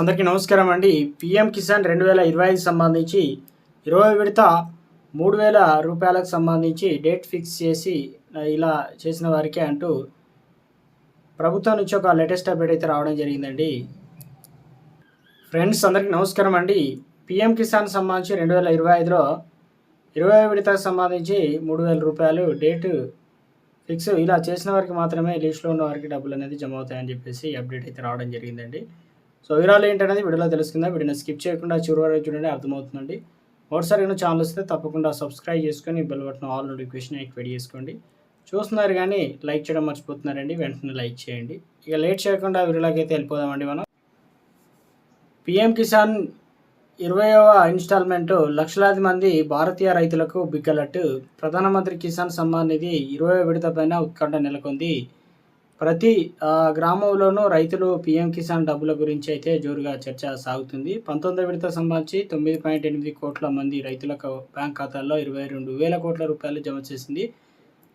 అందరికీ నమస్కారం అండి. పిఎం కిసాన్ రెండు వేల ఇరవై ఐదు సంబంధించి ఇరవై విడత మూడు వేల రూపాయలకు సంబంధించి డేట్ ఫిక్స్ చేసి ఇలా చేసిన వారికే అంటూ ప్రభుత్వం నుంచి ఒక లేటెస్ట్ అప్డేట్ అయితే రావడం జరిగిందండి. ఫ్రెండ్స్ అందరికీ నమస్కారం అండి. పిఎం కిసాన్ సంబంధించి రెండు వేల ఇరవై ఐదులో ఇరవై విడతకు సంబంధించి మూడు వేల రూపాయలు డేటు ఫిక్స్ ఇలా చేసిన వారికి మాత్రమే లిస్టులో ఉన్న వారికి డబ్బులు అనేది జమ అవుతాయని చెప్పేసి అప్డేట్ అయితే రావడం జరిగిందండి. సో వివరాలు ఏంటనేది వీడియోలో తెలుసుకుందాం. వీడియోని స్కిప్ చేయకుండా చివరి వరకు చూడండి అర్థమవుతుందండి. ఒకసారి కనుక ఛానల్ వస్తే తప్పకుండా సబ్స్క్రైబ్ చేసుకొని bell button all notification activate చేసుకోండి. చూస్తున్నారు కానీ లైక్ చేయడం మర్చిపోతున్నారండి వెంటనే లైక్ చేయండి. ఇక లేట్ చేయకుండా వీడియోలోకి వెళ్ళిపోదామండి మనం. పిఎం కిసాన్ ఇరవైవ ఇన్స్టాల్మెంటు లక్షలాది మంది భారతీయ రైతులకు బిగ్గలట్టు. ప్రధానమంత్రి కిసాన్ సమ్మాన్ నిధి ఇరవై విడత పైన ఉత్కంఠ నెలకొంది. ప్రతి గ్రామంలోనూ రైతులు పీఎం కిసాన్ డబ్బుల గురించి అయితే జోరుగా చర్చ సాగుతుంది. పంతొమ్మిది విడత సంబంధించి తొమ్మిది పాయింట్ ఎనిమిది కోట్ల మంది రైతులకు బ్యాంక్ ఖాతాల్లో ఇరవై రెండు వేల కోట్ల రూపాయలు జమ చేసింది.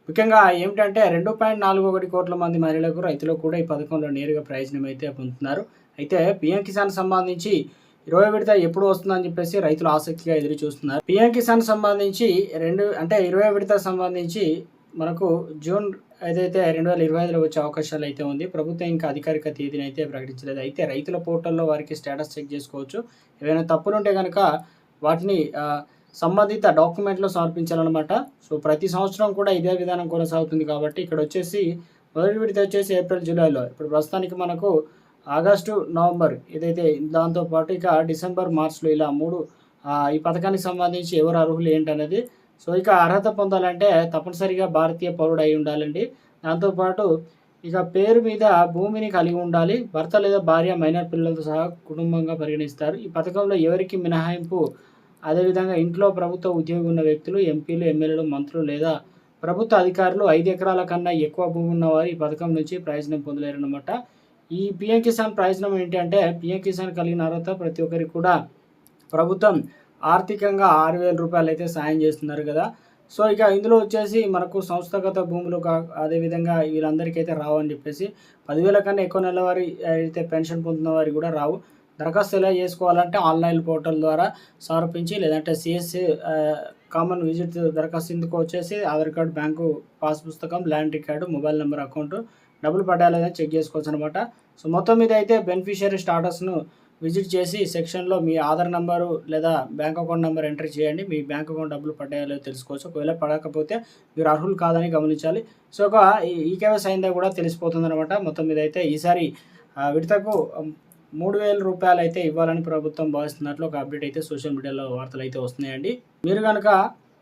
ముఖ్యంగా ఏమిటంటే రెండు పాయింట్ నాలుగు ఒకటి కోట్ల మంది మహిళలకు రైతులు కూడా ఈ పథకంలో నేరుగా ప్రయోజనం అయితే పొందుతున్నారు. అయితే పీఎం కిసాన్ సంబంధించి ఇరవై విడత ఎప్పుడు వస్తుందని చెప్పేసి రైతులు ఆసక్తిగా ఎదురు చూస్తున్నారు పీఎం కిసాన్ సంబంధించి రెండు అంటే ఇరవై విడత సంబంధించి మనకు జూన్ ఏదైతే రెండు వేల ఇరవై ఐదులో వచ్చే అవకాశాలు అయితే ఉంది ప్రభుత్వం ఇంకా అధికారిక తేదీని అయితే ప్రకటించలేదు. అయితే రైతుల పోర్టల్లో వారికి స్టేటస్ చెక్ చేసుకోవచ్చు. ఏవైనా తప్పులుంటే కనుక వాటిని సంబంధిత డాక్యుమెంట్లో సమర్పించాలన్నమాట. సో ప్రతి సంవత్సరం కూడా ఇదే విధానం కొనసాగుతుంది కాబట్టి ఇక్కడ వచ్చేసి మొదటి విడత వచ్చేసి ఏప్రిల్ జూలైలో. ఇప్పుడు ప్రస్తుతానికి మనకు ఆగస్టు నవంబర్ ఏదైతే దాంతోపాటు ఇక డిసెంబర్ మార్చ్లో ఇలా మూడు ఈ పథకానికి సంబంధించి ఎవరు అర్హులు ఏంటనేది సో ఇక అర్హత పొందాలంటే తప్పనిసరిగా భారతీయ పౌరుడు అయి ఉండాలండి. దాంతోపాటు ఇక పేరు మీద భూమిని కలిగి ఉండాలి. భర్త లేదా భార్య మైనర్ పిల్లలతో సహా కుటుంబంగా పరిగణిస్తారు. ఈ పథకంలో ఎవరికి మినహాయింపు? అదేవిధంగా ఇంట్లో ప్రభుత్వ ఉద్యోగి ఉన్న వ్యక్తులు ఎంపీలు ఎమ్మెల్యేలు మంత్రులు లేదా ప్రభుత్వ అధికారులు ఐదు ఎకరాల కన్నా ఎక్కువ భూమి ఉన్నవారు ఈ పథకం నుంచి ప్రయోజనం పొందలేరన్నమాట. ఈ పిఎం కిసాన్ ప్రయోజనం ఏంటంటే పిఎం కిసాన్ కలిగిన అర్హత ప్రతి ఒక్కరికి కూడా ప్రభుత్వం ఆర్థికంగా ఆరు వేల రూపాయలు అయితే సాయం చేస్తున్నారు కదా. సో ఇక ఇందులో వచ్చేసి మనకు సంస్థాగత భూములు కా అదేవిధంగా వీళ్ళందరికీ అయితే రావు అని చెప్పేసి పదివేల కన్నా ఎక్కువ నెలవారి అయితే పెన్షన్ పొందుతున్న వారికి కూడా రావు. దరఖాస్తు ఎలా చేసుకోవాలంటే ఆన్లైన్ పోర్టల్ ద్వారా సమర్పించి లేదంటే సిఎస్సి కామన్ విజిట్ దరఖాస్తు ఇందుకు వచ్చేసి ఆధార్ కార్డు బ్యాంకు పాస్ పుస్తకం land record mobile number account డబ్బులు పడ్డా చెక్ చేసుకోవచ్చు అనమాట సో మొత్తం మీద అయితే బెనిఫిషియరీ స్టాటస్ను విజిట్ చేసి సెక్షన్లో మీ ఆధార్ నెంబరు లేదా బ్యాంక్ అకౌంట్ నెంబర్ ఎంటర్ చేయండి. మీ బ్యాంక్ అకౌంట్ డబ్బులు పడ్డాయో లేదో తెలుసుకోవచ్చు. ఒకవేళ పడకపోతే మీరు అర్హులు కాదని గమనించాలి. సో ఒక ఈకేవైస్ అయిందా కూడా తెలిసిపోతుంది అనమాట మొత్తం మీద అయితే ఈసారి విడతకు మూడు వేల రూపాయలు అయితే ఇవ్వాలని ప్రభుత్వం భావిస్తున్నట్లు ఒక అప్డేట్ అయితే సోషల్ మీడియాలో వార్తలు అయితే వస్తున్నాయండి. మీరు కనుక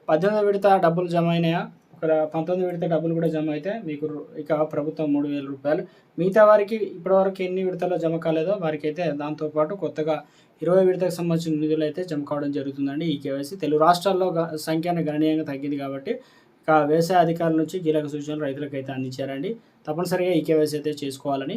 పద్దెనిమిది విడత డబ్బులు జమ అయినాయా? ఒక పంతొమ్మిది విడత డబ్బులు కూడా జమ అయితే మీకు ఇక ప్రభుత్వం మూడు వేల రూపాయలు. మిగతా వారికి ఇప్పటివరకు ఎన్ని విడతల్లో జమ కాలేదో వారికి అయితే దాంతోపాటు కొత్తగా ఇరవై విడతకు సంబంధించిన నిధులు అయితే జమ కావడం జరుగుతుందండి. ఈ కేవైసీ తెలుగు రాష్ట్రాల్లో సంఖ్యను గణనీయంగా తగ్గింది కాబట్టి ఇక వ్యవసాయ అధికారుల నుంచి కీలక సూచనలు రైతులకు అయితే అందించారండి. తప్పనిసరిగా ఈ కేవైసీ అయితే చేసుకోవాలని